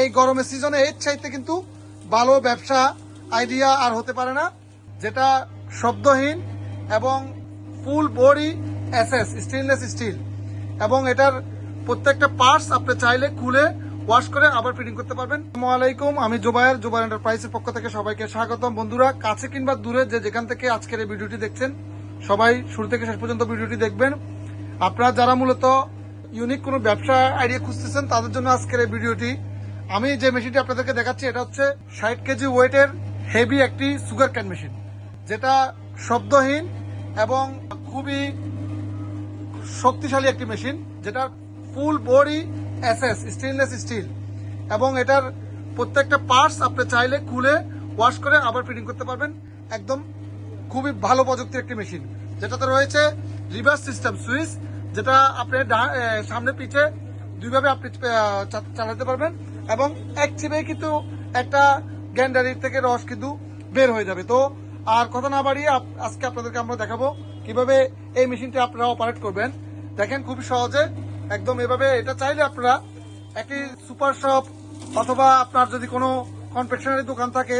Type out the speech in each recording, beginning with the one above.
এই গরমের সিজনে এর চাইতে কিন্তু ভালো ব্যবসা আইডিয়া আর হতে পারে না, যেটা শব্দহীন এবং full body SS stainless steel এবং এটার প্রত্যেকটা পার্টস আপনি চাইলে খুলে ওয়াশ করে আবার ফিটিং করতে পারবেন। আলাইকুম, আমি জোবায়ের জোবায়ের এন্টারপ্রাইজের পক্ষ থেকে সবাইকে স্বাগতম। বন্ধুরা, কাছে কিংবা দূরে যে যেখান থেকে আজকের এই ভিডিওটি দেখছেন, সবাই শুরু থেকে শেষ পর্যন্ত ভিডিওটি দেখবেন। আপনারা যারা মূলত ইউনিক কোনো ব্যবসা আইডিয়া খুঁজতেছেন, তাদের জন্য আজকের এই ভিডিওটি আমি যে মেশিনটি আপনাদেরকে দেখাচ্ছি, এটা হচ্ছে ষাট কেজি ওয়েটের হেভি একটি সুগার ক্যান মেশিন, যেটা শব্দহীন এবং খুবই শক্তিশালী একটি মেশিন, যেটার full body SS stainless steel, এবং এটার প্রত্যেকটা পার্টস আপনি চাইলে খুলে, ওয়াশ করে আবার ফিটিং করতে পারবেন। একদম খুবই ভালো প্রযুক্তির একটি মেশিন, যেটাতে রয়েছে রিভার্স সিস্টেম সুইচ, যেটা আপনি সামনে পিঠে দুইভাবে আপনি চালাতে পারবেন। এবং এক চিপে কিন্তু একটা গ্যান্ডারির থেকে রস কিন্তু বের হয়ে যাবে। তো আর কথা না বাড়িয়ে আজকে আপনাদেরকে আমরা দেখাবো কীভাবে এই মেশিনটি আপনারা অপারেট করবেন। দেখেন খুবই সহজে একদম এভাবে এটা চাইলে আপনারা একটি সুপার শপ অথবা আপনার যদি কোনো কনফেকশনারি দোকান থাকে,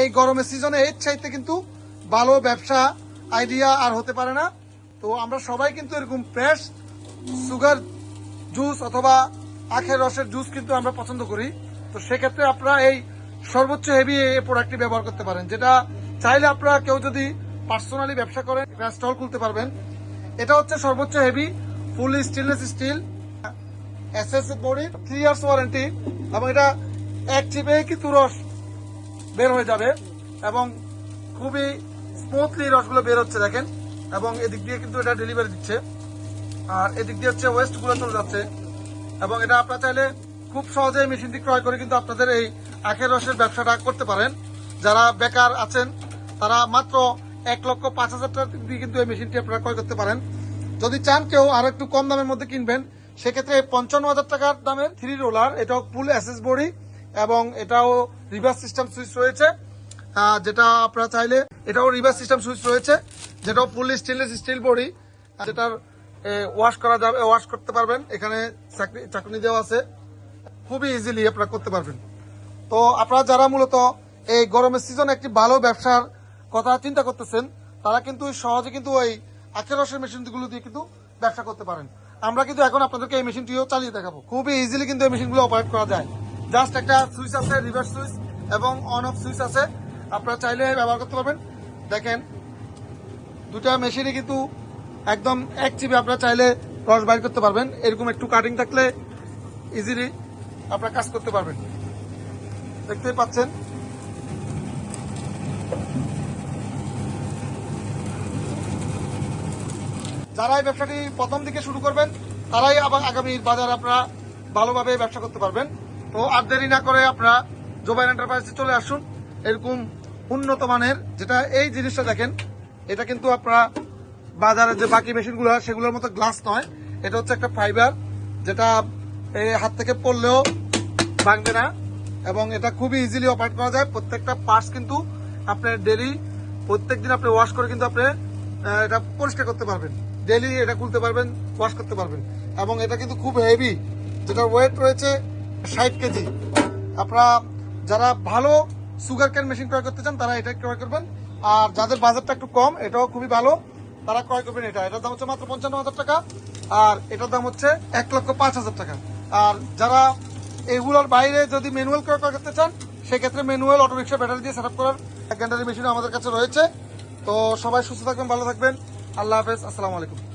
এই গরমের সিজনে এর চাইতে কিন্তু ভালো ব্যবসা আইডিয়া আর হতে পারে না। তো আমরা সবাই কিন্তু এরকম ফ্রেশ সুগার জুস অথবা আখের রসের জুস কিন্তু আমরা পছন্দ করি। তো সেক্ষেত্রে আপনারা এই সর্বোচ্চ হেভি এই প্রোডাক্টটি ব্যবহার করতে পারেন, যেটা চাইলে আপনারা কেউ যদি পার্সোনালি ব্যবসা করেন স্টল খুলতে পারবেন। এটা হচ্ছে সর্বোচ্চ heavy full stainless steel SS body three years warranty এবং এটা এক চিপে কিন্তু রস বের হয়ে যাবে, এবং খুবই স্মুথলি রসগুলো বের হচ্ছে দেখেন, এবং এদিক দিয়ে কিন্তু এটা ডেলিভারি দিচ্ছে। আর এদিক দিয়ে হচ্ছে ওয়েস্টগুলো চলে যাচ্ছে। এবং এটা আপনারা চাইলে খুব সহজে মেশিনটি ক্রয় করে কিন্তু আপনাদের এই আখের রসের ব্যবসাটা করতে পারেন। যারা বেকার আছেন, তারা মাত্র এক লক্ষ পাঁচ হাজার টাকা দিয়ে কিন্তু এই মেশিনটি আপনারা ক্রয় করতে পারেন। যদি চান কেউ আরও একটু কম দামের মধ্যে কিনবেন, সেক্ষেত্রে পঞ্চান্ন হাজার টাকার দামের থ্রি রোলার, এটাও ফুল অ্যাসেস বডি এবং এটাও রিভার্স সিস্টেম সুইচ রয়েছে। যেটা আপনারা চাইলে, এটাও রিভার্স সিস্টেম সুইচ রয়েছে, যেটাও ফুল স্টেনলেস স্টিল বডি, যেটার ওয়াশ করা যাবে ওয়াশ করতে পারবেন। এখানে চাকরি- দেওয়া আছে। খুবই ইজিলি আপনারা করতে পারবেন। তো আপনারা যারা মূলত এই গরমের সিজনে একটি ভালো ব্যবসার কথা চিন্তা করতেছেন, তারা কিন্তু সহজে কিন্তু ওই আখের রসের মেশিনগুলো দিয়ে কিন্তু ব্যবসা করতে পারেন। আমরা কিন্তু এখন আপনাদেরকে এই মেশিনটিও চালিয়ে দেখাবো। খুবই ইজিলি কিন্তু এই মেশিনগুলো অপারেট করা যায়। জাস্ট একটা সুইচ আছে রিভার্স সুইচ এবং অন অফ সুইচ আছে। আপনারা চাইলে ব্যবহার করতে পারবেন। দেখেন, দুটা মেশিনে কিন্তু একদম এক চিপে আপনারা চাইলে রস বাইর করতে পারবেন। এরকম একটু কাটিং থাকলে ইজিলি আপনারা কাজ করতে পারবেন। দেখতেই পাচ্ছেন। যারা এই ব্যবসাটি প্রথম দিকে শুরু করবেন, তারাই আবার আগামী বাজারে আপনারা ভালোভাবে ব্যবসা করতে পারবেন। তো আর দেরি না করে আপনারা জোবাইন এন্টারপ্রাইজে চলে আসুন। এরকম উন্নত মানের যেটা এই জিনিসটা দেখেন, এটা কিন্তু আপনারা বাজারে যে বাকি মেশিনগুলো হয়, সেগুলোর মতো গ্লাস নয়। এটা হচ্ছে একটা ফাইবার, যেটা হাত থেকে পড়লেও ভাঙবে না এবং এটা খুবই ইজিলি অপারেট করা যায়। প্রত্যেকটা পার্টস কিন্তু আপনার ডেলি প্রত্যেক দিন আপনি ওয়াশ করে কিন্তু আপনি এটা পরিষ্কার করতে পারবেন। ডেলি এটা খুলতে পারবেন ওয়াশ করতে পারবেন। এবং এটা কিন্তু খুব হেভি যেটার ওয়েট রয়েছে ষাট কেজি। আপনারা যারা ভালো সুগার ক্যান মেশিন ক্রয় করতে চান, তারা এটা ক্রয় করবেন। আর যাদের বাজারটা একটু কম, এটাও খুবই ভালো। তারা ক্রয় করবেন এটা। এটার দাম হচ্ছে মাত্র পঞ্চান্ন হাজার টাকা, আর এটার দাম হচ্ছে এক লক্ষ পাঁচ হাজার টাকা। আর যারা এগুলোর বাইরে যদি ম্যানুয়াল ক্রয় করতে চান, সেক্ষেত্রে ম্যানুয়াল অটো রিক্সা ব্যাটারি দিয়ে সেট আপ করার গ্যান্ডারি মেশিন আমাদের কাছে রয়েছে। তো সবাই সুস্থ থাকবেন, ভালো থাকবেন। আল্লাহ হাফেজ, আসসালামু আলাইকুম।